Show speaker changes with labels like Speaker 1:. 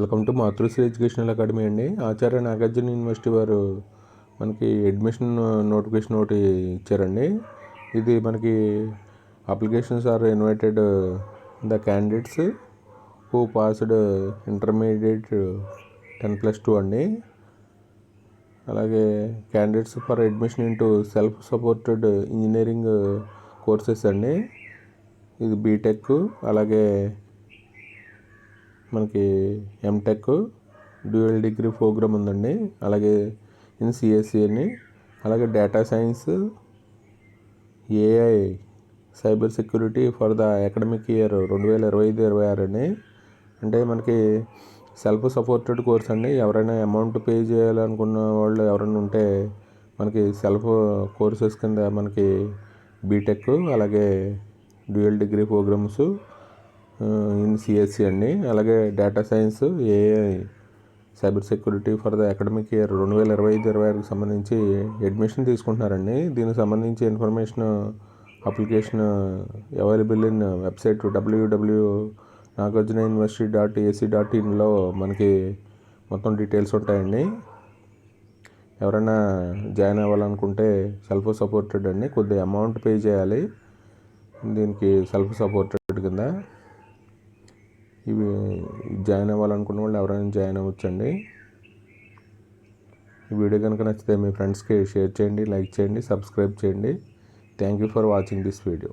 Speaker 1: Welcome to Matrusri educational academy అండి. Acharya Nagarjuna university వారు మనకి అడ్మిషన్ నోటిఫికేషన్ ఒకటి ఇచ్చారండి. ఇది మనకి applications are invited the candidates who passed intermediate ten plus two అండి. అలాగే candidates for admission into self supported engineering courses అండి. ఇది బీటెక్ అలాగే మనకి ఎంటెక్ డ్యూయల్ డిగ్రీ ప్రోగ్రామ్ ఉందండి. అలాగే ఇన్ సిఎస్సి అని. అలాగే data science AI cyber security for the academic year రెండు వేల ఇరవై ఐదు ఇరవై ఆరు అండి అంటే మనకి సెల్ఫ్ సపోర్టెడ్ కోర్స్ అండి. ఎవరైనా అమౌంట్ పే చేయాలనుకున్న వాళ్ళు ఎవరైనా ఉంటే మనకి సెల్ఫ్ కోర్సెస్ కింద మనకి బీటెక్ అలాగే dual degree programs in CSE అండి. అలాగే data science AI cyber security for the academic year రెండు వేల ఇరవై ఐదు ఇరవై ఆరుకు సంబంధించి అడ్మిషన్ తీసుకుంటున్నారండి. దీనికి సంబంధించి information application available in website W W Nagarjuna university dot AC dot ఇన్లో మనకి మొత్తం డీటెయిల్స్ ఉంటాయండి. ఎవరైనా జాయిన్ అవ్వాలనుకుంటే సెల్ఫ్ సపోర్టెడ్ అండి. కొద్దిగా అమౌంట్ పే చేయాలి. దీనికి సెల్ఫ్ సపోర్టెడ్ కింద. ఇవి జాయిన్ అవ్వాలనుకున్న వాళ్ళు ఎవరైనా జాయిన్ అవ్వచ్చండి. ఈ వీడియో కనుక నచ్చితే మీ ఫ్రెండ్స్కి షేర్ చేయండి లైక్ చేయండి సబ్స్క్రైబ్ చేయండి. Thank you for watching this video.